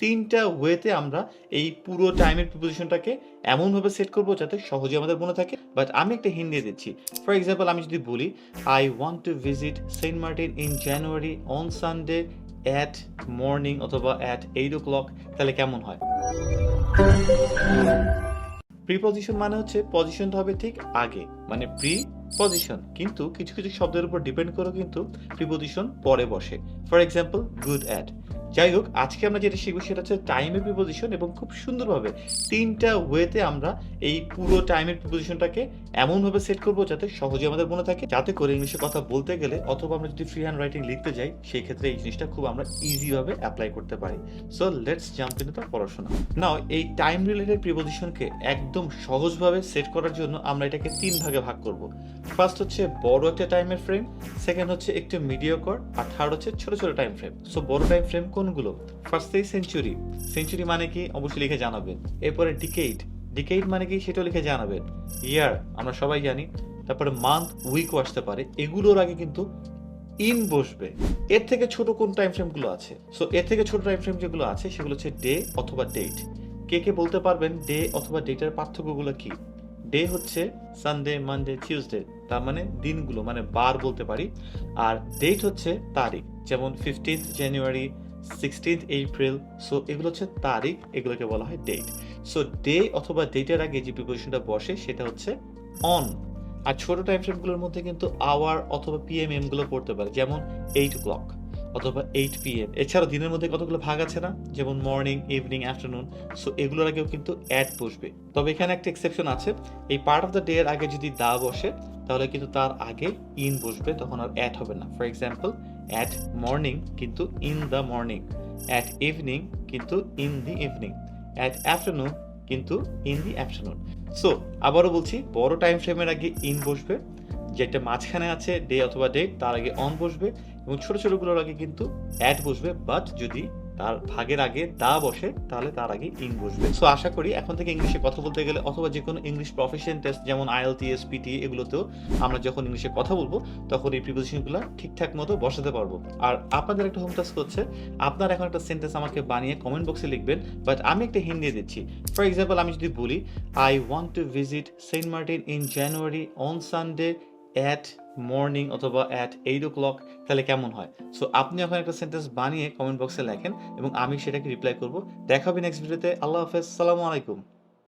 তিনটা ওয়েতে আমরা এই পুরো টাইমের প্রিপোজিশনটাকে এমনভাবে সেট করব যাতে সহজে আমাদের মনে থাকে। বাট আমি একটা হিন্ট দিয়ে দিচ্ছি। ফর এক্সাম্পল আমি যদি বলি I want to visit Saint Martin in January on Sunday at morning অথবা অ্যাট এইট ও ক্লক তাহলে কেমন হয়? প্রিপজিশন মানে হচ্ছে পজিশনটা হবে ঠিক আগে। মানে প্রি পজিশন কিন্তু কিছু কিছু শব্দের উপর ডিপেন্ড করে কিন্তু প্রিপজিশন পরে বসে। ফর এক্সাম্পল গুড অ্যাট যাই হোক, আজকে আমরা যেটা শিখব সেটা হচ্ছে টাইমের প্রিপজিশন এবং খুব সুন্দরভাবে তিনটা ওয়েতে আমরা এই পুরো টাইমের প্রিপজিশনটাকে এমনভাবে সেট করব যাতে সহজে আমাদের মনে থাকে। যাতে করে ইংলিশে কথা বলতে গেলে অথবা আমরা যদি ফ্রি হ্যান্ড রাইটিং লিখতে যাই, সেই ক্ষেত্রে এই জিনিসটা খুব আমরা ইজিভাবে অ্যাপ্লাই করতে পারি। So let's jump in the পড়াশোনা। নাও এই টাইম রিলেটেড প্রিপজিশনকে একদম সহজভাবে সেট করার জন্য আমরা এটাকে তিন ভাগে ভাগ করব। ফার্স্ট হচ্ছে বড় একটা টাইমের ফ্রেম সেকেন্ড হচ্ছে একটু মিডিয়কর আর থার্ড হচ্ছে ছোট ছোট টাইম ফ্রেম সো বড় টাইম ফ্রেম কোনগুলো? ফার্স্টেই সেঞ্চুরি সেঞ্চুরি মানে কি? অবশ্যই লিখে জানাবেন। এরপরে ডিকেইট ডিকেইট মানে কি? সেটাও লিখে জানাবেন। ইয়ার আমরা সবাই জানি। তারপরে মান্থ উইকও আসতে পারে। এগুলোর আগে কিন্তু ইন বসবে। এর থেকে ছোট কোন টাইম ফ্রেমগুলো আছে? সো এর থেকে ছোট টাইম ফ্রেম যেগুলো আছে, সেগুলো হচ্ছে ডে অথবা ডেট কে কে বলতে পারবেন? ডে অথবা ডেটের পার্থক্যগুলো কি? ডে হচ্ছে সানডে মানডে টিউসডে তার মানে দিনগুলো মানে বার বলতে পারি। আর ডেট হচ্ছে তারিখ। যেমন fifteenth January sixteenth April so এগুলো হচ্ছে তারিখ, এগুলোকে বলা হয় ডেট সো ডে অথবা ডেটের আগে যে প্রিপোজিশনটা বসে, সেটা হচ্ছে অন আর ছোট টাইম ফ্রেমগুলোর মধ্যে কিন্তু আওয়ার অথবা পিএম এমগুলো পড়তে পারে, যেমন এইট ও ক্লক অথবা এইট পিএম এছাড়াও দিনের মধ্যে কতগুলো ভাগ আছে না? যেমন মর্নিং ইভিনিং আফটারনুন সো এগুলোর আগেও কিন্তু অ্যাড বসবে। তবে এখানে একটা এক্সেপশন আছে, এই পার্ট অফ দ্য ডে এর আগে যদি দা বসে, তাহলে কিন্তু তার আগে ইন বসবে, তখন আর অ্যাড হবে না। ফর এক্সাম্পল অ্যাট মর্নিং কিন্তু in the morning at evening কিন্তু in the evening at afternoon কিন্তু ইন দি আফটারনুন সো আবারও বলছি, বড় টাইম ফ্রেমের আগে ইন বসবে, যেটা মাঝখানে আছে ডে অথবা ডেট তার আগে অন বসবে, এবং ছোট ছোটগুলোর আগে কিন্তু অ্যাড বসবে বাট যদি তার ভাগের আগে দা বসে, তাহলে তার আগে ইং বসবে। সো আশা করি এখন থেকে ইংলিশে কথা বলতে গেলে অথবা যে কোনো ইংলিশ প্রফেশন টেস্ট যেমন আইএলটিএস পিটি এগুলোতেও আমরা যখন ইংলিশে কথা বলব, তখন এই প্রিপোজিশনগুলো ঠিকঠাক মতো বসাতে পারব। আর আপনাদের একটা হোম টাস্ক হচ্ছে, আপনার এখন একটা সেন্টেন্স আমাকে বানিয়ে কমেন্ট বক্সে লিখবেন বাট আমি একটা হিন্ট দিয়ে দিচ্ছি। ফর এক্সাম্পল আমি যদি বলি I want to visit Saint Martin in January on Sunday at morning অথবা অ্যাট এইট ও ক্লক তাহলে কেমন হয়? সো আপনি এখন একটা সেন্টেন্স বানিয়ে কমেন্ট বক্সে লেখেন এবং আমি সেটাকে রিপ্লাই করব। দেখা হবে নেক্সট ভিডিওতে আল্লাহ হাফেজ। সালামু আলাইকুম।